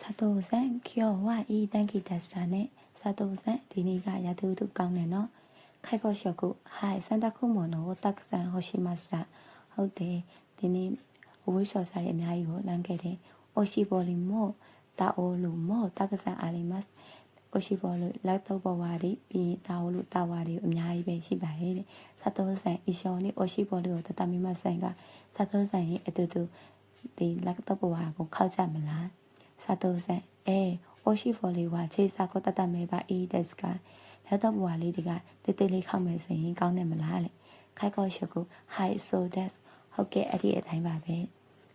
စာတုံးဆန်ကျော်ဝဤတန်ကီတက်စတာနဲ့စာတုံးဆန်ဒီနေ့ကရာသူတုကောင်းတယ်နော်ခိုက်ခေါ်ရှော့ကိုဟိုင်စန်တာခုမိုနိုတက်ဆန်ဟိုရှိမစတာဟုတ်တယ်ဒီနေ့အဝေးလျှော်စားရဲ့အများကြီးကိုလမ်းခဲ့တယ်အိုရှိပေါ်လီမို့တာအိုလူမို့တက်ကဆန်အာလီမတ်အိုရှိပေါ်လူလက်တော့ပေါ်ဝါဒီပြီးတာအိုလူတာဝါဒီအများကြီးပဲရှိပါရဲ့တဲ့စာတုံးဆန်အီရှော်နီအိုရှိပေါ်လူကိုတတမီမဆန်ကစာတုံးဆန်ရဲ့အတူတူဒီလက်တော့ပေါ်ဝါကိုခောက်ကြမလား စာတုံးဆန်အဲအိုရှိဖော်လေးဝါခြေစာကိုတတ်တမဲပါအီဒက်စကလက်တော့ဘွာလေးဒီကတိတ်တိတ်လေးခောက်မယ်ဆိုရင်ကောင်းတယ်မလားလေခိုက်ကောရှုကို high so that ဟုတ်ကဲ့အဲ့ဒီအတိုင်းပါပဲ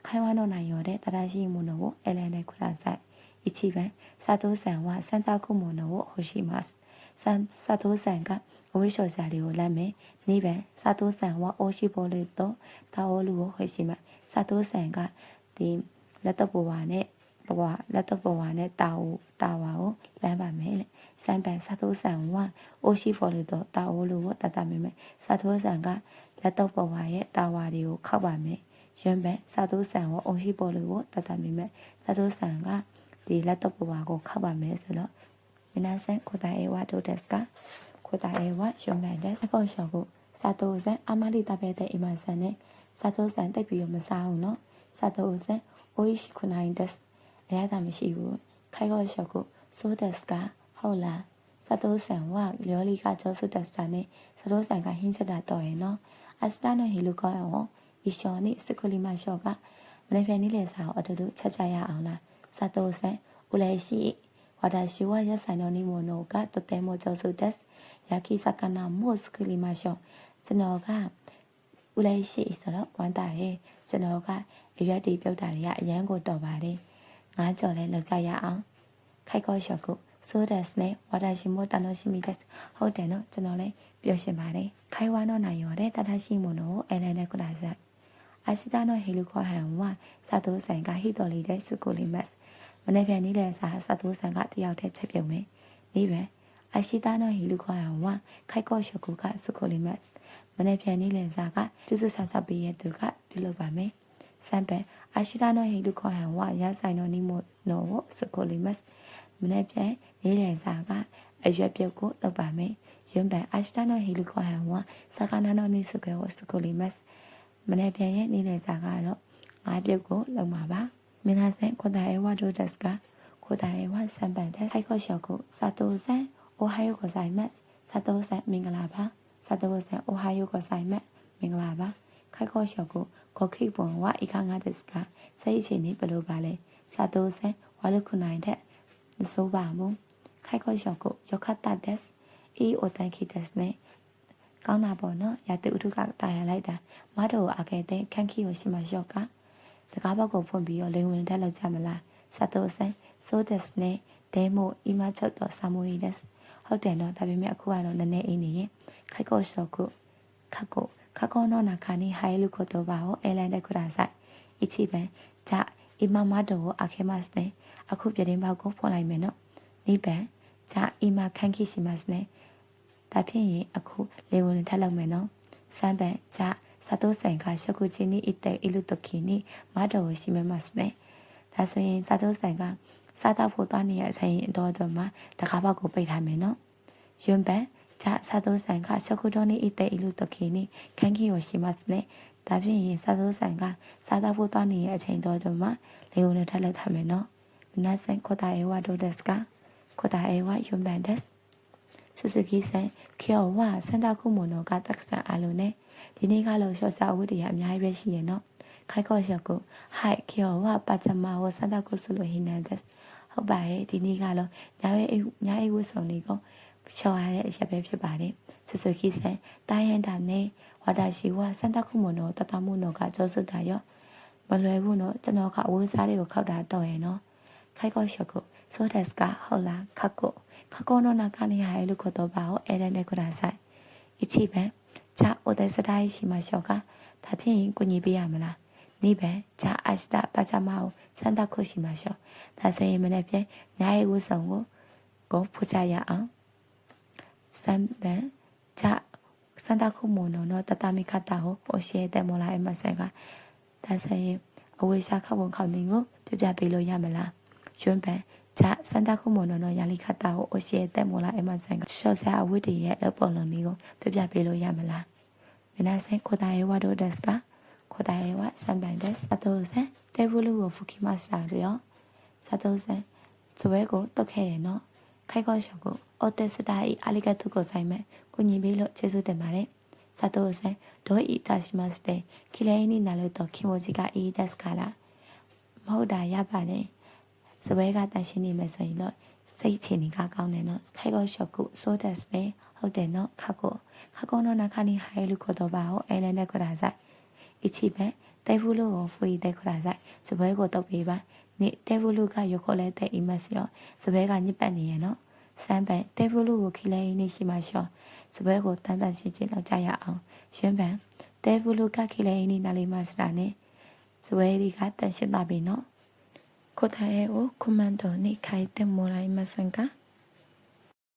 ခိုင်ဝါတော့နိုင်ရောတဲ့တရရှိမှုနော်အဲလန်နဲ့ခုလာဆိုင်一起班萨多山は三大库モノを欲します三萨多山がおいしょさりをラメ2番萨多山はおしぼりとタオルを欲します萨多山がဒီလက်တော့ဘွာနဲ့ ဘဝလက်တော့ဘဝနဲ့တာဝတာဝါကိုလမ်းပါမယ်လေစံပန်စာတိုးဆန်ဝအိုရှိဖော်လို့တော့တာဝလို့တတ်တမယ်မယ်စာတိုးဆန်ကလက်တော့ဘဝရဲ့တာဝါတွေကိုခောက်ပါမယ်ရွံပန်စာတိုးဆန်ဝအိုရှိဖော်လို့တတ်တမယ်မယ်စာတိုးဆန်ကဒီလက်တော့ဘဝကိုခောက်ပါမယ်ဆိုတော့မနာဆန်ခိုတာအေဝါဒိုဒက်စကခိုတာအေဝါရွံပန်တဲ့စကောရှောကိုစာတိုးဆန်အမလီတပဲတဲ့အီမန်ဆန်နဲ့စာတိုးဆန်တိတ်ပြီးမစားဘူးနော်စာတိုးဆန်အိုရှိခုနိုင်ဒ က်အရသာမရှိဘူးခိုင်ကောရှော့ကိုဆိုဒက်စကဟုတ်လားစတိုးဆန်ဝလျောလီကကျော်ဆုဒက်စတာနဲ့စတိုးဆန်ကဟင်းချက်တာတော်ရင်နော်အစတာနဲ့ဟီလိုကောအောင်ဤရှော်နိစကူလီမရှော့ကမနေ့ပြန်နေ့လည်စာကိုအတူတူချက်ချရအောင်လားစတိုးဆန်ဦးလည်းရှိဝါဒရှိဝရဆိုင်တော်နိမိုနိုကတတဲမိုကျော်ဆုဒက်ယာကီစကနာမို့စကူလီမရှော့ကျွန်တော်ကဦးလည်းရှိဆိုတော့ဝမ်းတာရဲ့ကျွန်တော်ကအရွက်တီပြုတ်တာတွေကအရန်ကိုတော်ပါတယ် ငါကြော်လဲလောက်ကြရအောင်ခိုက်ကောရှော့ကိုဆိုဒက်စ်နဲ့ဝါတာရှိမို့တန်လို့ရှိမိတဲ့ဟုတ်တယ်နော်ကျွန်တော်လည်းပြောရှင်ပါတယ်ခိုင်ဝါတော့နိုင်ရောတဲ့တထရှိမို့နော်အဲလန်နဲ့ကုလာဆက်အာရှိတာနော်ဟီလူခေါ်ဟန်ဝါစာတိုးဆိုင်ကဟီတော်လီတဲ့စုကိုလီမတ်မနေ့ပြန်နေ့လဲစာစာတိုးဆိုင်ကတယောက်တည်းချက်ပြုံမယ်နေပဲအာရှိတာနော်ဟီလူခေါ်ဟန်ဝါခိုက်ကောရှော့ကိုကစုကိုလီမတ်မနေ့ပြန်နေ့လဲစာကပြုစုဆန်းဆက်ပေးရသူကဒီလိုပါမယ်စံပန် အာရှိတာနော်ဟီလူခေါ်ဟန်ဝါရဆိုင်နော်နီမိုနော်စုကိုလီမတ်မနေ့ပြန်နေ့လယ်စာကအရွက်ပြုတ်ကိုလုပ်ပါမယ်။ရွံပန်အာရှတနောဟီလီခွာဟန်ဝါစကာနာနောနိစုကေဝစကိုလီမတ်မနေ့ပြန်ရဲ့နေ့လယ်စာကတော့ငါးပြုတ်ကိုလုပ်မှာပါ။မင်းသားဆန်ခွန်တာအေဝါဒိုဒက်စကခွန်တာအေဝါစံပန်တဲ့ဆိုင်ခေါ်ရှော့ကိုစာတိုဆန်အိုဟိုင်ယိုကိုဆိုင်မတ်စာတိုဆန်မင်္ဂလာပါစာတိုဆန်အိုဟိုင်ယိုကိုဆိုင်မတ်မင်္ဂလာပါခိုက်ခေါ်ရှော့ကို ခေါခိပွန်ဝအိခါငါဒက်စကစိတ်အခြေအနေဘယ်လိုပါလဲစာတိုဆန်ဝါလုခုနိုင်တဲ့မစိုးပါဘူးခိုက်ခေါ်ရှော့ကိုယောခတာဒက်စ်အီအိုတန်ခီဒက်စ်နဲ့ကောင်းတာပေါ့နော်ရာတူဥထုကတာရလိုက်တာမတော်အခဲတဲ့ခန့်ခီကိုရှိမှရှော့ကတကားဘက်ကိုဖွင့်ပြီးတော့လိန်ဝင်တက်လောက်ကြမလားစတိုဆန်ဆိုဒက်စ်နဲ့ဒဲမိုအီမချုပ်တော့ဆာမိုရီဒက်စ်ဟုတ်တယ်နော်ဒါပေမဲ့အခုကတော့နည်းနည်းအင်းနေရင်ခိုက်ခေါ်ရှော့ကိုခက်ကို ခက်ကောနော်နာခါနီဟိုင်လူကိုတော့ပါဟောအဲလန်တဲ့ခုတာဆိုင်အချီပန်ဂျာအီမမတော်ကိုအခဲမတ်နဲ့အခုပြတင်းပေါက်ကိုဖွင့်လိုက်မယ်နော်နိဗ္ဗာန်ဂျာအီမာခန့်ခိရှိမတ်နဲ့ဒါဖြစ်ရင်အခုလေဝင်ထက်လောက်မယ်နော်စမ်းပန်ဂျာစာတိုးဆိုင်ကရှကုချင်းနီအတဲအီလူတခိနီမတော်ရှိမမတ်နဲ့ဒါဆိုရင်စာတိုးဆိုင်ကစားတော့ဖို့သွားနေရအချိန်တော့တော့မှတကားပေါက်ကိုပိတ်ထားမယ်နော်ယွန်းပန် 자 사도산과 쇼크존이 이때 일루 떡히니 칸키 요시마스네 다빈이 사도산과 사다보 떠니의 제인도 좀마 레오네 탈레타메노 미나센 코다에와 도데스가 코다에와 요만데스 수수기센 키오와 산다쿠모노가 딱산 알로네 디네가로 쇼사 우디야 미하이베시에노 카이코쇼쿠 하이 키오와 빠자마오 산다쿠슬로 히난데스 ဟုတ်ပါရဲ့ဒီနေ့ကတော့ညာရဲ့ညာရဲ့ဝတ်စုံလေးကို ရှောင်ရတဲ့အရက်ပဲဖြစ်ပါတယ်ဆူဆူကီဆန်တိုင်းရန်တာနဲ့ဝါတာရှိဝါစန်တခုမနော်တတမှုနော်ကကြောစုတာရော့မလွယ်ဘူးနော်ကျွန်တော်ကအဝန်းစားတွေကိုခောက်တာတော့ရယ်နော်ခိုက်ကော့ရှော့ကိုဆိုတက်စကဟုတ်လားခက်ကိုခက်ကောနော်နာကနေရဲလို့ခေါ်တော့ပါဟောအဲတဲ့နဲ့ခတာဆိုင်အချိပန်ဂျာအိုတဲ့စတိုင်းရှိမှရှော့ကဒါဖြစ်ရင်ကိုညီပေးရမလားနိဗ္ဗာန်ဂျာအစ္စတပါချမအောင်စန္ဒခုရှိမှရှော့ဒါဆိုရင်မနေ့ပြန်ညာရဲ့ဝတ်ဆောင်ကိုကိုဖူကြရအောင် စံပန်ချစန္ဒခုမုံနော်တတမိခတာကိုပိုရှဲတဲ့မလာအမဆန်ကဒါဆိုရင်အဝေရှာခောက်ဝန်ခောက်တင်ကိုပြပြပေးလို့ရမလားရွှန်ပန်ချစန္ဒခုမုံနော်ရာလီခတာကိုအရှဲတဲ့မလာအမဆန်ကရှော့ဆရာအဝတ်တည်းရဲ့လောက်ပုံလုံးလေးကိုပြပြပေးလို့ရမလားမနာဆိုင်ခိုတာရဲ့ဝါဒိုဒက်စကာခိုတာရဲ့ဝါစံပန်ဒက်စအတိုးစံတေဘူးလူကိုဖူကီမစတာရောစတိုးစံဇွဲကိုတုတ်ခဲ့ရနော် ကိုအော်တက်စတာဤအာလီဂတ်တုကိုဆိုင်မဲ့ကိုညီပေးလို့ကျေးဇူးတင်ပါတယ်ဇာတိုဆန်ဒိုအီတာရှိမတ်တဲ့ခီလိုင်းနီနာလို့တော့ခင်မိုဂျီကအီဒက်စကာလာမဟုတ်တာရပါတယ်စပွဲကတန်ရှင်းနေမယ်ဆိုရင်တော့စိတ်ချနေကကောင်းတယ်နော်ခိုက်ခေါ်ရှော့ကိုဆိုဒက်စ်ပဲဟုတ်တယ်နော်ခါကိုခါကောနော်နာခါနီဟိုင်လူကိုတော့ပါဟောအဲလည်းနဲ့ကြတာဆိုင်အချီပဲတဲဖူလို့ကိုဖူရီတဲကြတာဆိုင်စပွဲကိုတော့ပေးပါ နေတဲဖူလူကရုပ်ခေါ်လဲတဲ့အီမတ်စီရောစပွဲကညစ်ပတ်နေရနော် စမ်းပန်တေဖလူကိုခီလဲနေရှိမှရှောစပွဲကိုတန်းတန်းရှင်းချင်းတော့ကြရအောင်ရှင်းပန်တေဖလူကခီလဲနေနာလေးမစတာနဲ့စပွဲဒီကတန်ရှင်းတာပြီနော်ကိုထိုင်ရဲ့ကိုကွန်မန်တိုနေခိုင်တဲ့မိုလိုက်မဆန်က